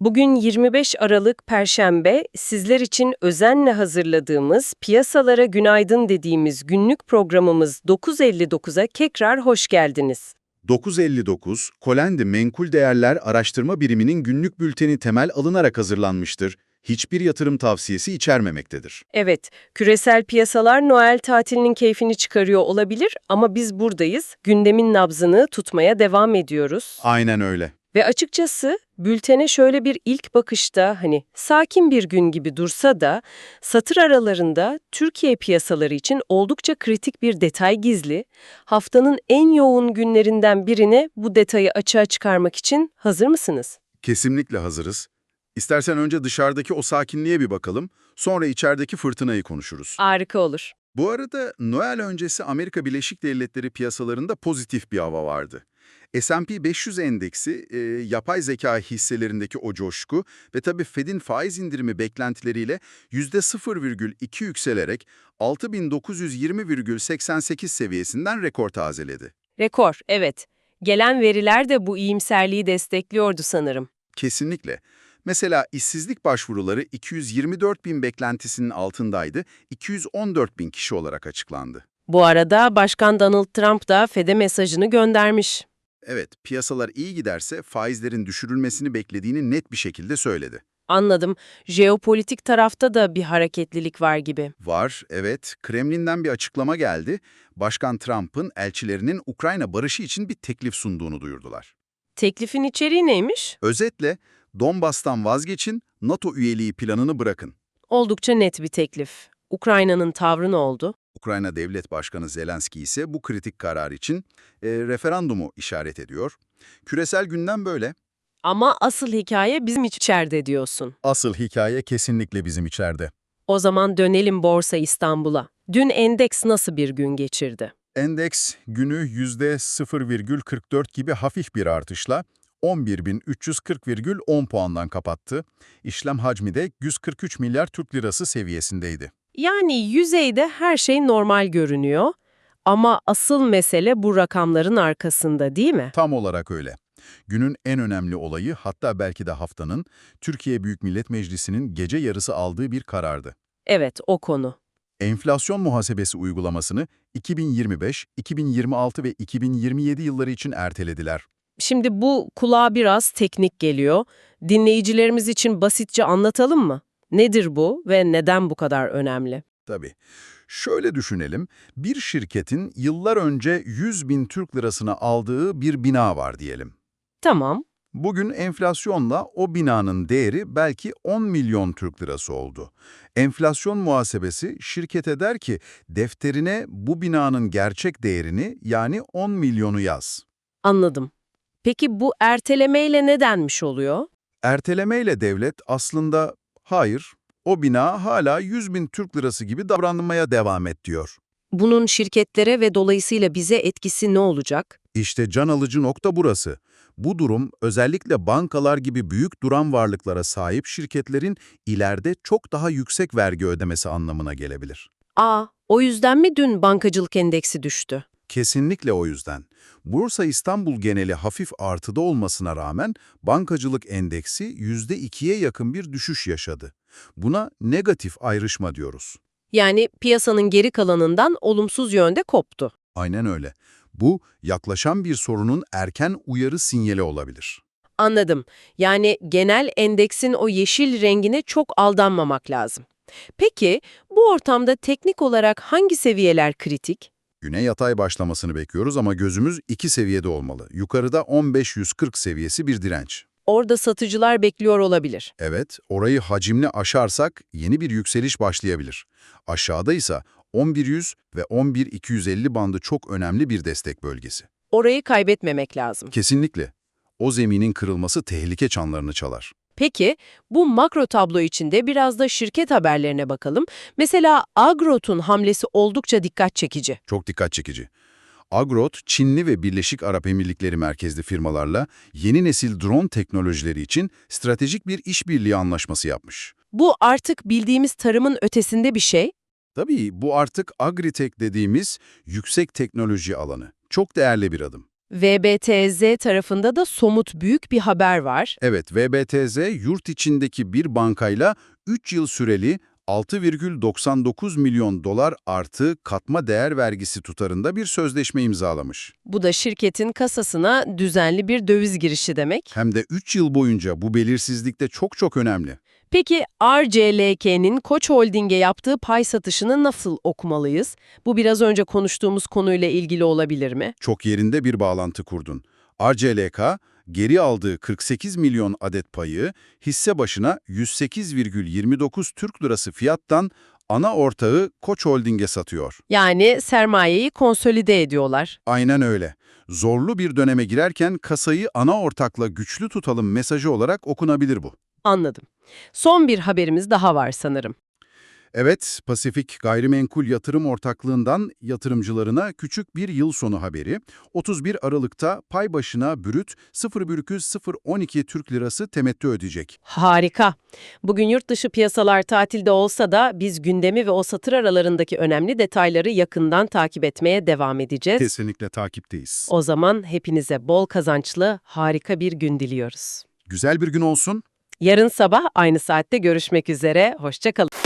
Bugün 25 Aralık Perşembe, sizler için özenle hazırladığımız, piyasalara günaydın dediğimiz günlük programımız 9.59'a tekrar hoş geldiniz. 959, Kolendi Menkul Değerler Araştırma Biriminin günlük bülteni temel alınarak hazırlanmıştır. Hiçbir yatırım tavsiyesi içermemektedir. Evet, küresel piyasalar Noel tatilinin keyfini çıkarıyor olabilir ama biz buradayız, gündemin nabzını tutmaya devam ediyoruz. Aynen öyle. Ve açıkçası bültene şöyle bir ilk bakışta hani sakin bir gün gibi dursa da satır aralarında Türkiye piyasaları için oldukça kritik bir detay gizli. Haftanın en yoğun günlerinden birine bu detayı açığa çıkarmak için hazır mısınız? Kesinlikle hazırız. İstersen önce dışarıdaki o sakinliğe bir bakalım, sonra içerideki fırtınayı konuşuruz. Harika olur. Bu arada Noel öncesi Amerika Birleşik Devletleri piyasalarında pozitif bir hava vardı. S&P 500 endeksi, e, yapay zeka hisselerindeki o coşku ve tabii Fed'in faiz indirimi beklentileriyle %0,2 yükselerek 6920,88 seviyesinden rekor tazeledi. Rekor, evet. Gelen veriler de bu iyimserliği destekliyordu sanırım. Kesinlikle. Mesela işsizlik başvuruları 224 bin beklentisinin altındaydı, 214 bin kişi olarak açıklandı. Bu arada Başkan Donald Trump da Fed'e mesajını göndermiş. Evet, piyasalar iyi giderse faizlerin düşürülmesini beklediğini net bir şekilde söyledi. Anladım. Jeopolitik tarafta da bir hareketlilik var gibi. Var, evet. Kremlin'den bir açıklama geldi. Başkan Trump'ın elçilerinin Ukrayna barışı için bir teklif sunduğunu duyurdular. Teklifin içeriği neymiş? Özetle, Donbas'tan vazgeçin, NATO üyeliği planını bırakın. Oldukça net bir teklif. Ukrayna'nın tavrı ne oldu? Ukrayna Devlet Başkanı Zelenski ise bu kritik karar için e, referandumu işaret ediyor. Küresel gündem böyle. Ama asıl hikaye bizim içeride diyorsun. Asıl hikaye kesinlikle bizim içeride. O zaman dönelim Borsa İstanbul'a. Dün endeks nasıl bir gün geçirdi? Endeks günü %0,44 gibi hafif bir artışla 11.340,10 puandan kapattı. İşlem hacmi de 143 milyar Türk lirası seviyesindeydi. Yani yüzeyde her şey normal görünüyor. Ama asıl mesele bu rakamların arkasında değil mi? Tam olarak öyle. Günün en önemli olayı hatta belki de haftanın Türkiye Büyük Millet Meclisi'nin gece yarısı aldığı bir karardı. Evet, o konu. Enflasyon muhasebesi uygulamasını 2025, 2026 ve 2027 yılları için ertelediler. Şimdi bu kulağa biraz teknik geliyor. Dinleyicilerimiz için basitçe anlatalım mı? Nedir bu ve neden bu kadar önemli? Tabii. Şöyle düşünelim, bir şirketin yıllar önce 100 bin Türk lirasına aldığı bir bina var diyelim. Tamam, Bugün enflasyonla o binanın değeri belki 10 milyon Türk lirası oldu. Enflasyon muhasebesi şirkete der ki defterine bu binanın gerçek değerini yani 10 milyonu yaz. anladım. Peki bu ertelemeyle ne denmiş oluyor? Ertelemeyle devlet aslında hayır o bina hala 100 bin Türk lirası gibi davranmaya devam et diyor. Bunun şirketlere ve dolayısıyla bize etkisi ne olacak? İşte can alıcı nokta burası. Bu durum özellikle bankalar gibi büyük duran varlıklara sahip şirketlerin ileride çok daha yüksek vergi ödemesi anlamına gelebilir. Aa, o yüzden mi dün bankacılık endeksi düştü? Kesinlikle o yüzden. Bursa İstanbul geneli hafif artıda olmasına rağmen bankacılık endeksi %2'ye yakın bir düşüş yaşadı. Buna negatif ayrışma diyoruz. Yani piyasanın geri kalanından olumsuz yönde koptu. Aynen öyle. Bu, yaklaşan bir sorunun erken uyarı sinyali olabilir. Anladım. Yani genel endeksin o yeşil rengine çok aldanmamak lazım. Peki bu ortamda teknik olarak hangi seviyeler kritik? Güne yatay başlamasını bekliyoruz ama gözümüz iki seviyede olmalı. Yukarıda 15-140 seviyesi bir direnç. Orada satıcılar bekliyor olabilir. Evet, orayı hacimli aşarsak yeni bir yükseliş başlayabilir. Aşağıda ise 1100 ve 11250 bandı çok önemli bir destek bölgesi. Orayı kaybetmemek lazım. Kesinlikle. O zeminin kırılması tehlike çanlarını çalar. Peki bu makro tablo içinde biraz da şirket haberlerine bakalım. Mesela Agrot'un hamlesi oldukça dikkat çekici. Çok dikkat çekici. Agrot, Çinli ve Birleşik Arap Emirlikleri merkezli firmalarla yeni nesil drone teknolojileri için stratejik bir işbirliği anlaşması yapmış. Bu artık bildiğimiz tarımın ötesinde bir şey. Tabii bu artık agritech dediğimiz yüksek teknoloji alanı. Çok değerli bir adım. VBTZ tarafında da somut büyük bir haber var. Evet, VBTZ yurt içindeki bir bankayla 3 yıl süreli 6,99 milyon dolar artı katma değer vergisi tutarında bir sözleşme imzalamış. Bu da şirketin kasasına düzenli bir döviz girişi demek. Hem de 3 yıl boyunca bu belirsizlikte çok çok önemli. Peki RCLK'nin Koç Holding'e yaptığı pay satışını nasıl okumalıyız? Bu biraz önce konuştuğumuz konuyla ilgili olabilir mi? Çok yerinde bir bağlantı kurdun. RCLK geri aldığı 48 milyon adet payı hisse başına 108,29 Türk lirası fiyattan ana ortağı Koç Holding'e satıyor. Yani sermayeyi konsolide ediyorlar. Aynen öyle. Zorlu bir döneme girerken kasayı ana ortakla güçlü tutalım mesajı olarak okunabilir bu. Anladım. Son bir haberimiz daha var sanırım. Evet, Pasifik Gayrimenkul Yatırım Ortaklığından yatırımcılarına küçük bir yıl sonu haberi. 31 Aralık'ta pay başına brüt 0,012 Türk Lirası temettü ödeyecek. Harika. Bugün yurt dışı piyasalar tatilde olsa da biz gündemi ve o satır aralarındaki önemli detayları yakından takip etmeye devam edeceğiz. Kesinlikle takipteyiz. O zaman hepinize bol kazançlı, harika bir gün diliyoruz. Güzel bir gün olsun. Yarın sabah aynı saatte görüşmek üzere. Hoşçakalın.